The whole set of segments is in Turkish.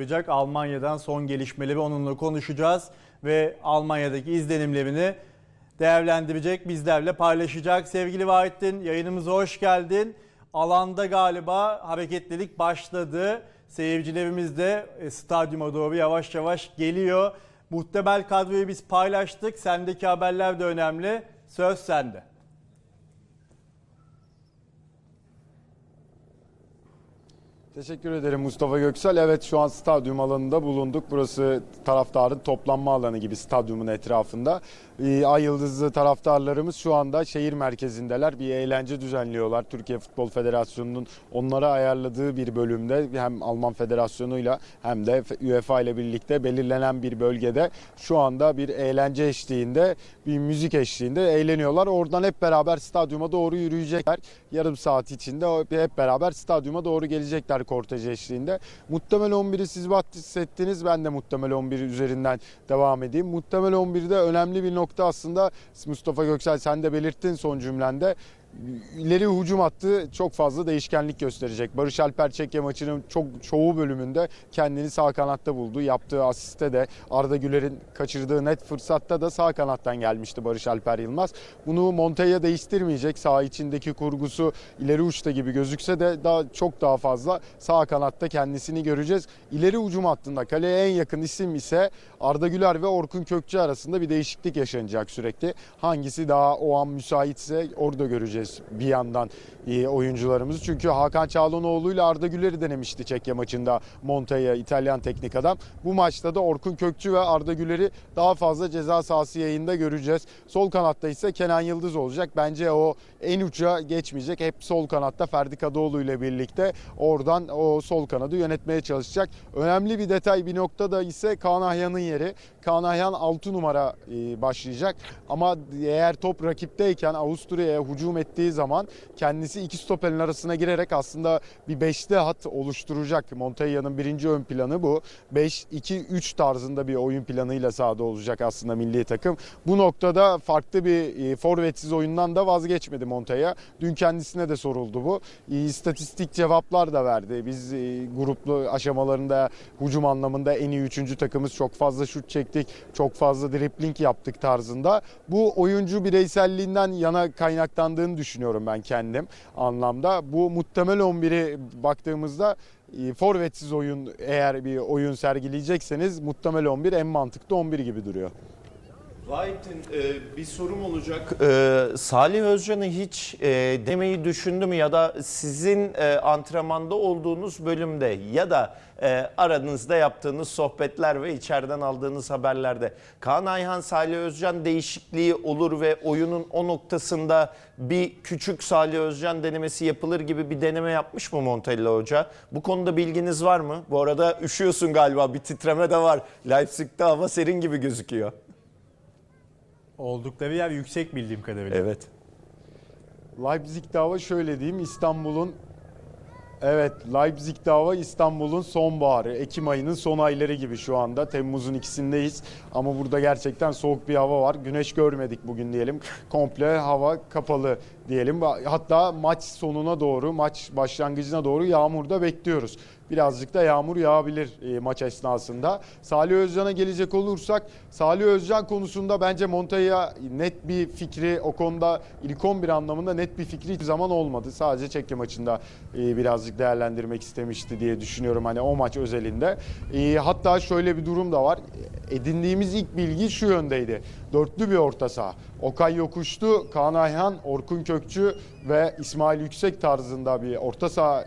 Yapacak Almanya'dan son gelişmeleri onunla konuşacağız ve Almanya'daki izlenimlerini değerlendirecek, bizlerle paylaşacak. Sevgili Vahittin yayınımıza hoş geldin. Alanda galiba hareketlilik başladı. Seyircilerimiz de e, stadyuma doğru yavaş yavaş geliyor. Muhtemel kadroyu biz paylaştık. Sendeki haberler de önemli. Söz sende. Teşekkür ederim Mustafa Göksel. Evet şu an stadyum alanında bulunduk. Burası taraftarın toplanma alanı gibi stadyumun etrafında. Ee, Ay Yıldızlı taraftarlarımız şu anda şehir merkezindeler. Bir eğlence düzenliyorlar. Türkiye Futbol Federasyonu'nun onlara ayarladığı bir bölümde hem Alman Federasyonu'yla hem de UEFA ile birlikte belirlenen bir bölgede şu anda bir eğlence eşliğinde, bir müzik eşliğinde eğleniyorlar. Oradan hep beraber stadyuma doğru yürüyecekler. Yarım saat içinde hep beraber stadyuma doğru gelecekler kortej eşliğinde. Muhtemel 11'i siz bahsettiniz. Ben de muhtemel 11 üzerinden devam edeyim. Muhtemel 11'de önemli bir nokta aslında Mustafa Göksel sen de belirttin son cümlende ileri hücum hattı çok fazla değişkenlik gösterecek. Barış Alper Çekke maçının çok çoğu bölümünde kendini sağ kanatta buldu. Yaptığı asiste de Arda Güler'in kaçırdığı net fırsatta da sağ kanattan gelmişti Barış Alper Yılmaz. Bunu Montella değiştirmeyecek. Sağ içindeki kurgusu ileri uçta gibi gözükse de daha çok daha fazla sağ kanatta kendisini göreceğiz. İleri hücum hattında kaleye en yakın isim ise Arda Güler ve Orkun Kökçü arasında bir değişiklik yaşanacak sürekli. Hangisi daha o an müsaitse orada göreceğiz bir yandan e, oyuncularımızı. Çünkü Hakan Çağlanoğlu ile Arda Güler'i denemişti Çekya maçında Montella İtalyan teknik adam. Bu maçta da Orkun Kökçü ve Arda Güler'i daha fazla ceza sahası yayında göreceğiz. Sol kanatta ise Kenan Yıldız olacak. Bence o en uca geçmeyecek. Hep sol kanatta Ferdi Kadıoğlu ile birlikte oradan o sol kanadı yönetmeye çalışacak. Önemli bir detay bir noktada ise Kaan Ayhan'ın yeri. Kaan Ayhan 6 numara e, başlayacak. Ama eğer top rakipteyken Avusturya'ya hücum ettiği zaman kendisi iki stoperin arasına girerek aslında bir beşli hat oluşturacak. Montella'nın birinci ön planı bu. 5-2-3 tarzında bir oyun planıyla sahada olacak aslında milli takım. Bu noktada farklı bir e, forvetsiz oyundan da vazgeçmedi Montella. Dün kendisine de soruldu bu. E, İstatistik cevaplar da verdi. Biz e, gruplu aşamalarında hücum anlamında en iyi üçüncü takımız çok fazla şut çektik, çok fazla dribling yaptık tarzında. Bu oyuncu bireyselliğinden yana kaynaklandığını düşünüyorum ben kendim anlamda. Bu muhtemel 11'i baktığımızda e, forvetsiz oyun eğer bir oyun sergileyecekseniz muhtemel 11 en mantıklı 11 gibi duruyor. Vahit'in e, bir sorum olacak. E, Salih Özcan'ı hiç e, demeyi düşündü mü ya da sizin e, antrenmanda olduğunuz bölümde ya da e, aranızda yaptığınız sohbetler ve içeriden aldığınız haberlerde Kaan Ayhan Salih Özcan değişikliği olur ve oyunun o noktasında bir küçük Salih Özcan denemesi yapılır gibi bir deneme yapmış mı Montella Hoca? Bu konuda bilginiz var mı? Bu arada üşüyorsun galiba bir titreme de var. Leipzig'te hava serin gibi gözüküyor. Oldukları yer yüksek bildiğim kadarıyla. Evet. Leipzig'de hava şöyle diyeyim İstanbul'un Evet Leipzig'de hava İstanbul'un sonbaharı. Ekim ayının son ayları gibi şu anda. Temmuz'un ikisindeyiz. Ama burada gerçekten soğuk bir hava var. Güneş görmedik bugün diyelim. Komple hava kapalı diyelim. Hatta maç sonuna doğru, maç başlangıcına doğru yağmur da bekliyoruz. Birazcık da yağmur yağabilir e, maç esnasında. Salih Özcan'a gelecek olursak Salih Özcan konusunda bence Montella net bir fikri o konuda ilk 11 anlamında net bir fikri hiçbir zaman olmadı. Sadece Çekya maçında e, birazcık değerlendirmek istemişti diye düşünüyorum hani o maç özelinde. E, hatta şöyle bir durum da var. Edindiğimiz ilk bilgi şu yöndeydi. Dörtlü bir orta saha. Okay Yokuştu, Kaan Ayhan, Orkun Kökçü ve İsmail Yüksek tarzında bir orta saha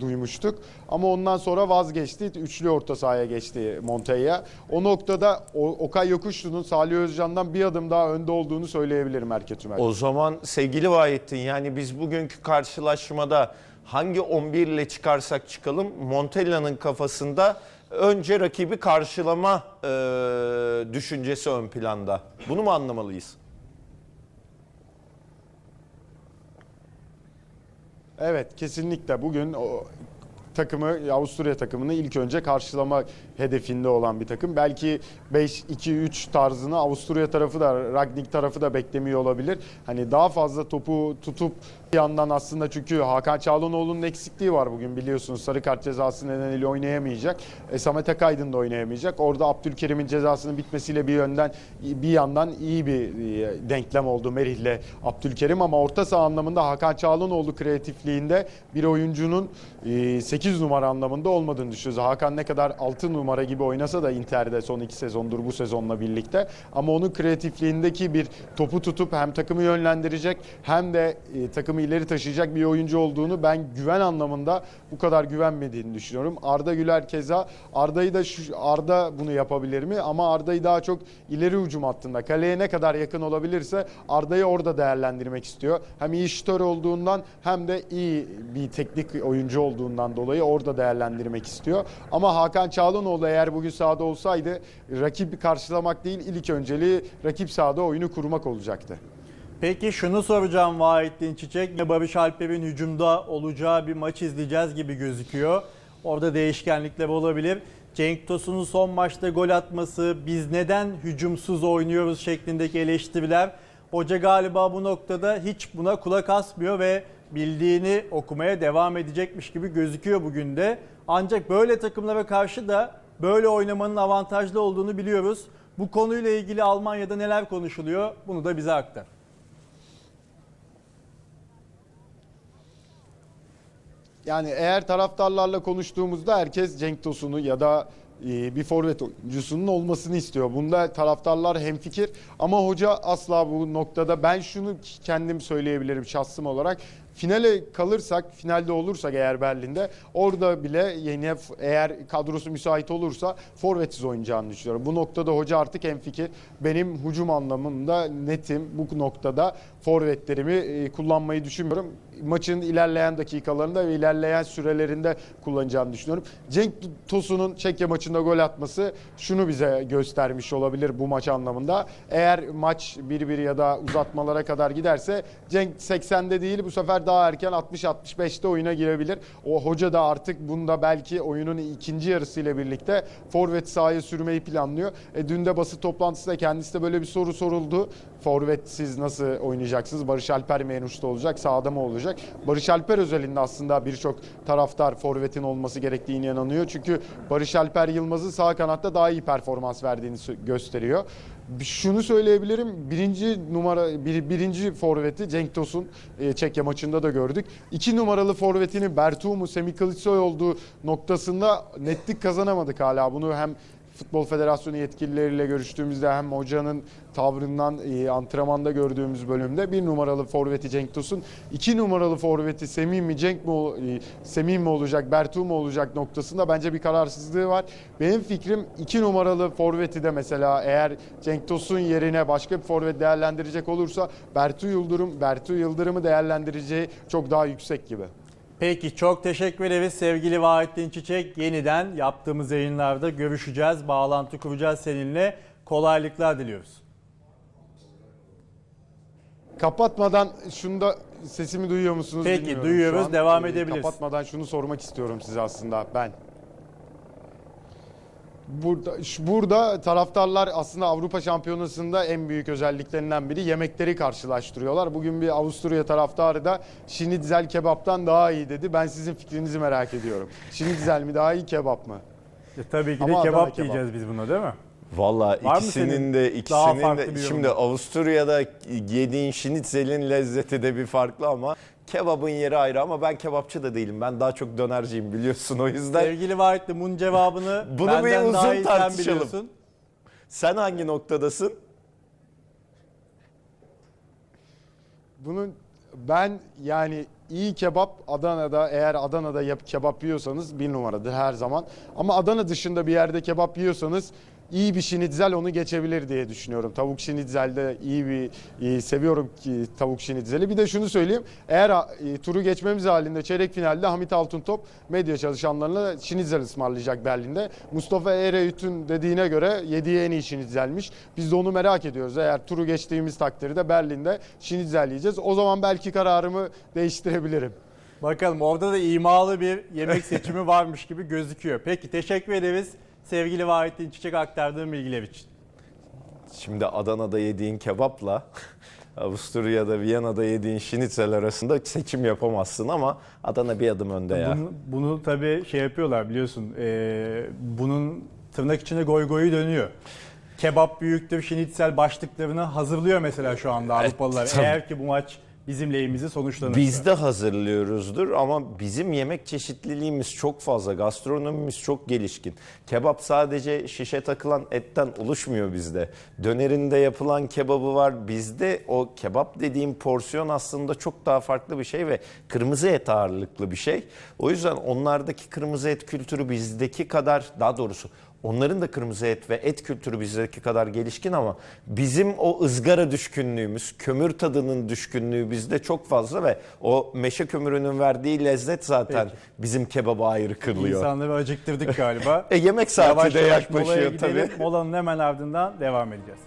duymuştuk. Ama ondan sonra vazgeçti. Üçlü orta sahaya geçti Montella. O noktada Okay Yokuşlu'nun Salih Özcan'dan bir adım daha önde olduğunu söyleyebilirim Erket Ümer. O zaman sevgili Vahittin yani biz bugünkü karşılaşmada hangi 11 ile çıkarsak çıkalım Montella'nın kafasında önce rakibi karşılama e, düşüncesi ön planda. Bunu mu anlamalıyız? Evet kesinlikle bugün o takımı Avusturya takımını ilk önce karşılama hedefinde olan bir takım. Belki 5-2-3 tarzını Avusturya tarafı da Ragnik tarafı da beklemiyor olabilir. Hani daha fazla topu tutup Bir yandan aslında çünkü Hakan Çağlanoğlu'nun eksikliği var bugün biliyorsunuz. Sarı kart cezası nedeniyle oynayamayacak. E, Samet Akaydın da oynayamayacak. Orada Abdülkerim'in cezasının bitmesiyle bir yönden bir yandan iyi bir e, denklem oldu Merih'le Abdülkerim ama orta saha anlamında Hakan Çağlanoğlu kreatifliğinde bir oyuncunun 8 numara anlamında olmadığını düşünüyoruz. Hakan ne kadar 6 numara gibi oynasa da Inter'de son 2 sezondur bu sezonla birlikte ama onun kreatifliğindeki bir topu tutup hem takımı yönlendirecek hem de e, takımı ileri taşıyacak bir oyuncu olduğunu ben güven anlamında bu kadar güvenmediğini düşünüyorum. Arda Güler keza Arda'yı da şu, Arda bunu yapabilir mi? Ama Arda'yı daha çok ileri hücum hattında kaleye ne kadar yakın olabilirse Arda'yı orada değerlendirmek istiyor. Hem iyi şütör olduğundan hem de iyi bir teknik oyuncu olduğundan dolayı orada değerlendirmek istiyor. Ama Hakan Çağlanoğlu eğer bugün sahada olsaydı rakibi karşılamak değil ilk önceliği rakip sahada oyunu kurmak olacaktı. Peki şunu soracağım Vahittin Çiçek. ve Barış Alper'in hücumda olacağı bir maç izleyeceğiz gibi gözüküyor. Orada değişkenlikler olabilir. Cenk Tosun'un son maçta gol atması, biz neden hücumsuz oynuyoruz şeklindeki eleştiriler. Hoca galiba bu noktada hiç buna kulak asmıyor ve bildiğini okumaya devam edecekmiş gibi gözüküyor bugün de. Ancak böyle takımlara karşı da böyle oynamanın avantajlı olduğunu biliyoruz. Bu konuyla ilgili Almanya'da neler konuşuluyor bunu da bize aktar. Yani eğer taraftarlarla konuştuğumuzda herkes Cenk Tosun'u ya da e, bir forvet oyuncusunun olmasını istiyor. Bunda taraftarlar hemfikir ama hoca asla bu noktada ben şunu kendim söyleyebilirim şahsım olarak. Finale kalırsak, finalde olursak eğer Berlin'de orada bile yine eğer kadrosu müsait olursa forvetsiz oynayacağını düşünüyorum. Bu noktada hoca artık hemfikir. Benim hücum anlamında netim bu noktada forvetlerimi e, kullanmayı düşünmüyorum. Maçın ilerleyen dakikalarında ve ilerleyen sürelerinde kullanacağını düşünüyorum. Cenk Tosun'un Çekya maçında gol atması şunu bize göstermiş olabilir bu maç anlamında. Eğer maç 1-1 ya da uzatmalara kadar giderse Cenk 80'de değil bu sefer daha erken 60-65'te oyuna girebilir. O hoca da artık bunda belki oyunun ikinci yarısıyla birlikte forvet sahaya sürmeyi planlıyor. E, dün de basın toplantısında kendisi de böyle bir soru soruldu. Forvetsiz nasıl oynayacaksınız? Barış Alper mi olacak? Sağda mı olacak? Barış Alper özelinde aslında birçok taraftar forvetin olması gerektiğini inanıyor. Çünkü Barış Alper Yılmaz'ın sağ kanatta daha iyi performans verdiğini gösteriyor. Şunu söyleyebilirim. Birinci numara bir, birinci forveti Cenk Tosun e, Çekya maçında da gördük. İki numaralı forvetini Bertu mu Semih Kılıçsoy olduğu noktasında netlik kazanamadık hala. Bunu hem Futbol Federasyonu yetkilileriyle görüştüğümüzde hem hocanın tavrından e, antrenmanda gördüğümüz bölümde bir numaralı forveti Cenk Tosun, iki numaralı forveti Semih mi Cenk mi e, Semih mi olacak, Bertu mu olacak noktasında bence bir kararsızlığı var. Benim fikrim iki numaralı forveti de mesela eğer Cenk Tosun yerine başka bir forvet değerlendirecek olursa Bertu Yıldırım, Bertu Yıldırım'ı değerlendireceği çok daha yüksek gibi. Peki çok teşekkür ederiz sevgili Vahittin Çiçek. Yeniden yaptığımız yayınlarda görüşeceğiz, bağlantı kuracağız seninle. Kolaylıklar diliyoruz. Kapatmadan şunu da sesimi duyuyor musunuz Peki, bilmiyorum. duyuyoruz. Devam e, edebiliriz. Kapatmadan şunu sormak istiyorum size aslında ben. Burada, şu- burada taraftarlar aslında Avrupa Şampiyonası'nda en büyük özelliklerinden biri yemekleri karşılaştırıyorlar. Bugün bir Avusturya taraftarı da şinitzel kebaptan daha iyi dedi. Ben sizin fikrinizi merak ediyorum. Şinitzel mi daha iyi kebap mı? E, tabii ki Ama de Adana kebap kebap. diyeceğiz biz buna değil mi? Valla ikisinin de ikisinin de şimdi? Avusturya'da yediğin şnitzelin lezzeti de bir farklı ama kebabın yeri ayrı ama ben kebapçı da değilim. Ben daha çok dönerciyim biliyorsun o yüzden. Sevgili Vahittin bunun cevabını Bunu bir benden daha uzun iyi sen tartışalım. biliyorsun. Sen hangi noktadasın? Bunun ben yani iyi kebap Adana'da eğer Adana'da yap kebap yiyorsanız bir numaradır her zaman. Ama Adana dışında bir yerde kebap yiyorsanız iyi bir şinitzel onu geçebilir diye düşünüyorum. Tavuk şinitzelde iyi bir iyi, seviyorum ki tavuk şinitzeli. Bir de şunu söyleyeyim. Eğer e, turu geçmemiz halinde çeyrek finalde Hamit Altıntop medya çalışanlarına şinitzel ısmarlayacak Berlin'de. Mustafa Ereğüt'ün dediğine göre yediği en iyi şinitzelmiş. Biz de onu merak ediyoruz. Eğer turu geçtiğimiz takdirde Berlin'de şinitzel yiyeceğiz. O zaman belki kararımı değiştirebilirim. Bakalım orada da imalı bir yemek seçimi varmış gibi gözüküyor. Peki teşekkür ederiz sevgili Vahittin Çiçek aktardığım bilgiler için. Şimdi Adana'da yediğin kebapla Avusturya'da, Viyana'da yediğin şinitzel arasında seçim yapamazsın ama Adana bir adım önde ya. Bunu, bunu tabii şey yapıyorlar biliyorsun. Ee, bunun tırnak içinde goy goyu dönüyor. Kebap büyüktür, şinitsel başlıklarını hazırlıyor mesela şu anda Avrupalılar. tabii. Eğer ki bu maç bizim lehimize sonuçlanırsa. Biz de hazırlıyoruzdur ama bizim yemek çeşitliliğimiz çok fazla, gastronomimiz çok gelişkin. Kebap sadece şişe takılan etten oluşmuyor bizde. Dönerinde yapılan kebabı var. Bizde o kebap dediğim porsiyon aslında çok daha farklı bir şey ve kırmızı et ağırlıklı bir şey. O yüzden onlardaki kırmızı et kültürü bizdeki kadar daha doğrusu Onların da kırmızı et ve et kültürü bizdeki kadar gelişkin ama bizim o ızgara düşkünlüğümüz, kömür tadının düşkünlüğü bizde çok fazla ve o meşe kömürünün verdiği lezzet zaten bizim kebaba ayrı kılıyor. İnsanları acıktırdık galiba. E yemek saati Yavaş de yavaş yaklaşıyor gidelim. tabii. Molanın hemen ardından devam edeceğiz.